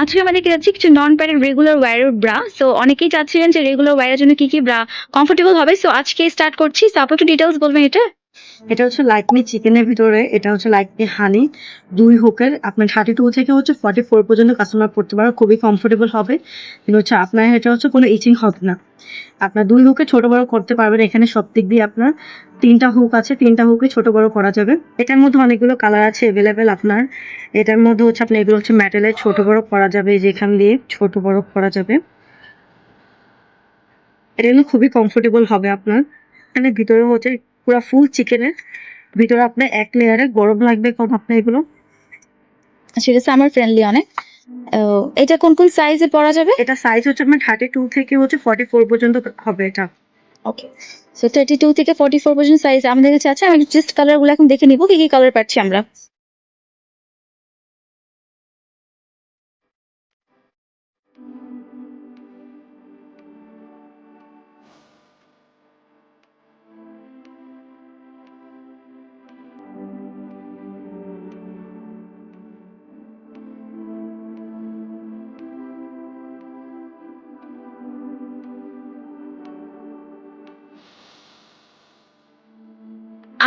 আজকে আমাদের যাচ্ছি কিছু নন প্যাডেড রেগুলার ওয়্যারের ব্রা সো অনেকেই চাচ্ছিলেন যে রেগুলার ওয়্যারের জন্য কি কি ব্রা কমফোর্টেবল হবে। সো আজকে স্টার্ট করছি। সো আপনি একটু ডিটেলস বলবেন এটা? এটা হচ্ছে লাইকমি চিকেনের ভিতরে, এটা হচ্ছে লাইকমি হানি দুই হুকের আপনার থার্টি টু থেকে হচ্ছে ফর্টি ফোর পর্যন্ত কাস্টমার পড়তে পারে, খুবই কমফোর্টেবল হবে। কিন্তু হচ্ছে আপনার এটা হচ্ছে কোনো ইচিং হবে না। আপনার দুই হুকে ছোট বড় করতে পারবেন, এখানে সব দিক দিয়ে আপনার তিনটা হুক আছে, তিনটা হুকে ছোট বড় করা যাবে। এটার মধ্যে অনেকগুলো কালার আছে অ্যাভেলেবেল আপনার। এটার মধ্যে হচ্ছে আপনার এগুলো হচ্ছে ম্যাটেলের ছোট বড় করা যাবে যেখান দিয়ে ছোট বড় করা যাবে। এটা খুবই কমফোর্টেবল হবে আপনার। এখানে ভিতরে হচ্ছে পুরো ফুল চিকেনের ভিতরে আপনার এক লেয়ারে গরম লাগবে কম আপনার এগুলো। সেটা সামার ফ্রেন্ডলি অনেক। এটা কোন কোন সাইজে পরা যাবে? এটা সাইজ হচ্ছে আপনার থার্টি টু থেকে হচ্ছে ফর্টি ফোর পর্যন্ত হবে এটা। ওকে সো থার্টি টু থেকে ফর্টি ফোর পর্যন্ত সাইজ আমাদের কাছে আছে। আমি জাস্ট কালারগুলো এখন দেখে নিব কি কি কালার পাচ্ছি আমরা।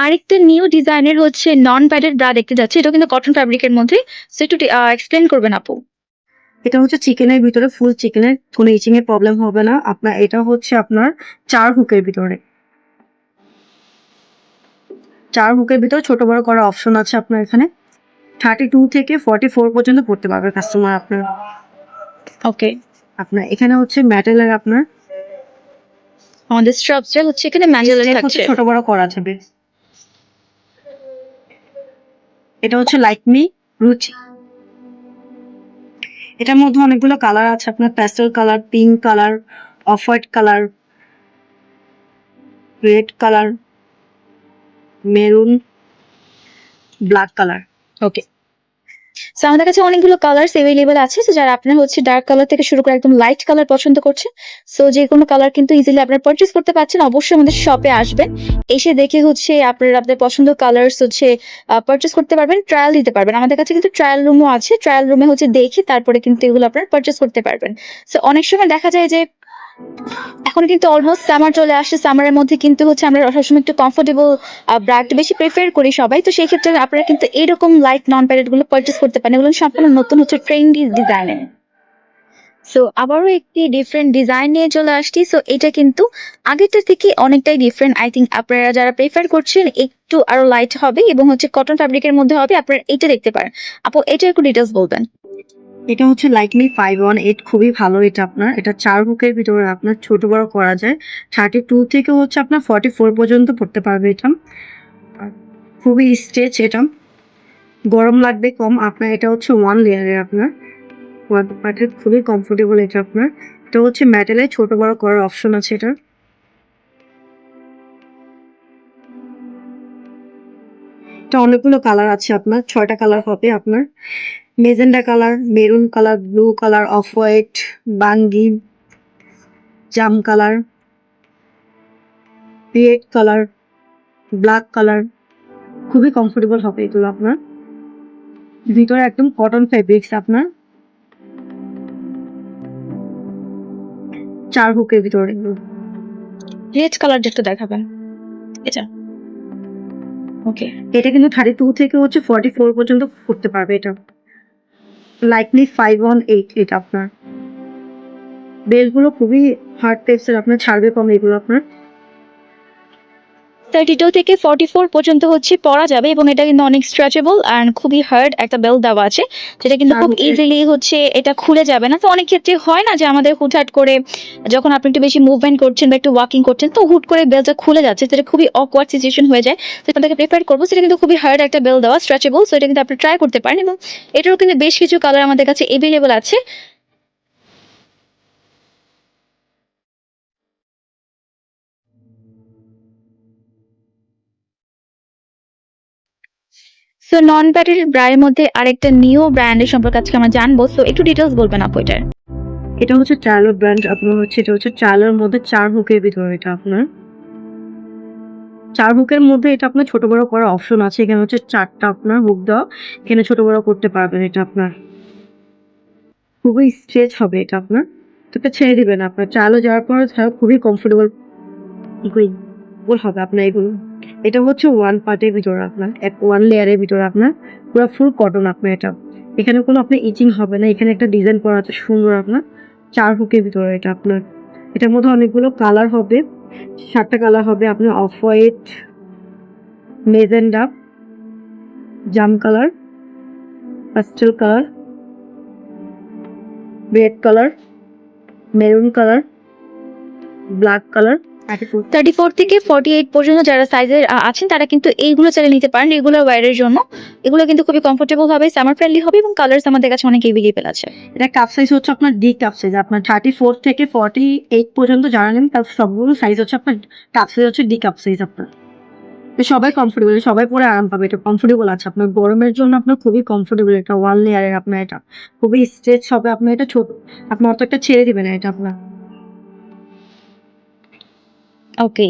আরেকটা নিউ ডিজাইনের হচ্ছে নন প্যাডেড ব্রা দেখতে যাচ্ছে। এটা কিন্তু কটন ফ্যাব্রিকের মধ্যে। সো একটু এক্সপ্লেন করবেন আপু। এটা হচ্ছে চিকেনের ভিতরে ফুল চিকেনের কোনো ইচিং এর প্রবলেম হবে না। আপনার এটা হচ্ছে আপনার চার হুকের ভিতরে। চার হুকের ভিতরে ছোট বড় করার অপশন আছে আপনার এখানে। থার্টি টু থেকে ফর্টি ফোর পর্যন্ত পড়তে পারবে কাস্টমার আপনার। ওকে আপনার এখানে হচ্ছে ম্যাটেলের আপনার। আমাদের স্ট্রাকচার হচ্ছে এখানে থাকছে হচ্ছে ছোট বড় করা যাবে। এটা হচ্ছে লাইটনি রুচি এটার মধ্যে অনেকগুলো কালার আছে, আপনার pastel colour pink colour off white colour red colour maroon black colour okay so আমাদের কাছে অনেকগুলো কালার্স অ্যাভেলেবেল আছে। যারা আপনার হচ্ছে ডার্ক কালার থেকে শুরু করে একদম লাইট কালার পছন্দ করছেন সো যে কোনো কালার কিন্তু ইজিলি আপনারা পারচেজ করতে পারছেন। অবশ্যই আমাদের শপে আসবেন। এসে দেখে হচ্ছে আপনার আপনার পছন্দ কালার্স হচ্ছে পারচেজ করতে পারবেন ট্রায়াল দিতে পারবেন। আমাদের কাছে কিন্তু ট্রায়াল রুমও আছে। ট্রায়াল রুমে হচ্ছে দেখে তারপরে কিন্তু এগুলো আপনারা পারচেজ করতে পারবেন। সো অনেক সময় দেখা যায় যে এখন কিন্তু অলমোস্ট সামার চলে আসছে সামারের মধ্যে কিন্তু হচ্ছে আমরা সবসময় একটু কমফোর্টেবল ব্র্যান্ড বেশি প্রেফার করি সবাই। তো সেই ক্ষেত্রে আপনারা কিন্তু এরকম লাইট নন প্যারেডগুলো পারচেস করতে পারেন। এগুলো সম্পূর্ণ নতুন হচ্ছে ট্রেন্ডি ডিজাইনের সো আবারও একটি ডিফারেন্ট ডিজাইন নিয়ে চলে আসছি। সো এটা কিন্তু আগেরটা থেকে অনেকটাই ডিফারেন্ট আই থিঙ্ক আপনারা যারা প্রেফার করছেন, একটু আরও লাইট হবে এবং হচ্ছে কটন ফ্যাব্রিকের মধ্যে হবে, আপনারা এটা দেখতে পারেন। আপু এটা একটু ডিটেলস বলবেন। এটা হচ্ছে লাইকমি ফাইভ ওয়ান এইট খুবই ভালো এটা আপনার। এটা চার বুকের ভিতরে আপনার ছোট বড় করা যায়। থার্টি টু থেকে হচ্ছে আপনার ফর্টি ফোর পর্যন্ত পড়তে পারবে এটা। খুবই স্ট্রেচ এটা। গরম লাগবে কম। আপনার এটা হচ্ছে ওয়ান লেয়ারের আপনার। ওয়ান পার্টের খুবই কমফোর্টেবল এটা আপনার। এটা হচ্ছে ম্যাটেলে ছোট বড় করার অপশন আছে এটার এটা অনেকগুলো কালার আছে আপনার। ছয়টা কালার হবে আপনার। Magenta colour maroon colour blue colour off white বাঙ্গি জাম colour red colour black colour. খুবই কমফোর্টেবল হবে এগুলো আপনার। ভিতরে একদম কটন ফেব্রিক্স আপনার। চার হুকের ভিতরে। রেড কালার যেটা দেখাবেন। এটা ওকে এটা কিন্তু থার্টি টু থেকে হচ্ছে ফর্টি ফোর পর্যন্ত করতে পারবে এটা। লাইকলি ফাইভ ওয়ান এইট এটা আপনার। বেলগুলো খুবই হার্ড টেপসের আপনার ছাড়বে কম এগুলো আপনার। থার্টি টু থেকে ফর্টি ফোর পর্যন্ত হচ্ছে পরা যাবে এবং এটা কিন্তু অনেক স্ট্রেচেবল অ্যান্ড খুবই হার্ড একটা বেল দেওয়া আছে যেটা কিন্তু খুব ইজিলি হচ্ছে এটা খুলে যাবে না। তো অনেক ক্ষেত্রে হয় না যে আমাদের হুটহাট করে যখন আপনি একটু বেশি মুভমেন্ট করছেন বা একটু ওয়াকিং করছেন তো হুট করে বেলটা খুলে যাচ্ছে সেটা খুবই অকওয়ার্ড সিচুয়েশন হয়ে যায়। তো আপনাকে প্রেফার করব সেটা কিন্তু খুবই হার্ড একটা বেল দেওয়া স্ট্রেচেবল সো এটা কিন্তু আপনি ট্রাই করতে পারেন এবং এটারও কিন্তু বেশ কিছু কালার আমাদের কাছে এভেলেবল আছে। সো নন প্যাটের ব্রায়ের মধ্যে আরেকটা নিউ ব্র্যান্ডের সম্পর্কে আজকে আমরা জানব। সো একটু ডিটেলস বলবেন আপু এটার। এটা হচ্ছে চার্লোর ব্র্যান্ড আপনার হচ্ছে এটা হচ্ছে চার্লোর মধ্যে চার হুকের ভিতরে এটা আপনার। চার হুকের মধ্যে এটা আপনার ছোট বড় করার অপশন আছে। এখানে হচ্ছে চারটা আপনার হুক দেওয়া। এখানে ছোট বড় করতে পারবেন এটা আপনার। খুবই স্ট্রেচ হবে এটা আপনার। তো এটা ছেড়ে দিবেন আপনার। চালও যাওয়ার পর খুবই কমফোর্টেবল হবে আপনার এগুলো। এটা হচ্ছে ওয়ান পার্টের ভিতরে আপনার, এক ওয়ান লেয়ারের ভিতরে আপনার পুরো ফুল কটন আপনার এটা। এখানে কোনো আপনার ইচিং হবে না, এখানে একটা ডিজাইন করা আছে সুন্দর আপনার চার হুকের ভিতরে এটা আপনার। এটার মধ্যে অনেকগুলো কালার হবে, সাতটা কালার হবে আপনার অফ হোয়াইট মেজেন্ডা জাম colour pastel colour red colour maroon colour black colour thirty four থেকে ফর্টি এইট পর্যন্ত যারা সাইজের আছেন তারা কিন্তু এইগুলো চাইলে নিতে পারেন রেগুলার ওয়ারের জন্য। এগুলো কিন্তু খুবই কমফোর্টেবল হবে সামার ফ্রেন্ডলি হবে এবং কালার্স আমাদের কাছে অনেক এভেলেবেল আছে। এটা কাপ সাইজ হচ্ছে আপনার ডি কাপ সাইজ আপনার থার্টি ফোর থেকে ফর্টি এইট পর্যন্ত যারা নেন তার সবগুলো সাইজ হচ্ছে আপনার কাপ সাইজ হচ্ছে ডি কাপ সাইজ আপনার। তো সবাই কমফোর্টেবল সবাই পরে আরাম পাবে এটা কমফোর্টেবল আছে। আপনার গরমের জন্য আপনার খুবই কমফোর্টেবল এটা ওয়ান লেয়ারের আপনার এটা। খুবই স্ট্রেচ হবে আপনার এটা ছোট আপনার অত একটা ছেড়ে দিবে না এটা আপনার। ওকে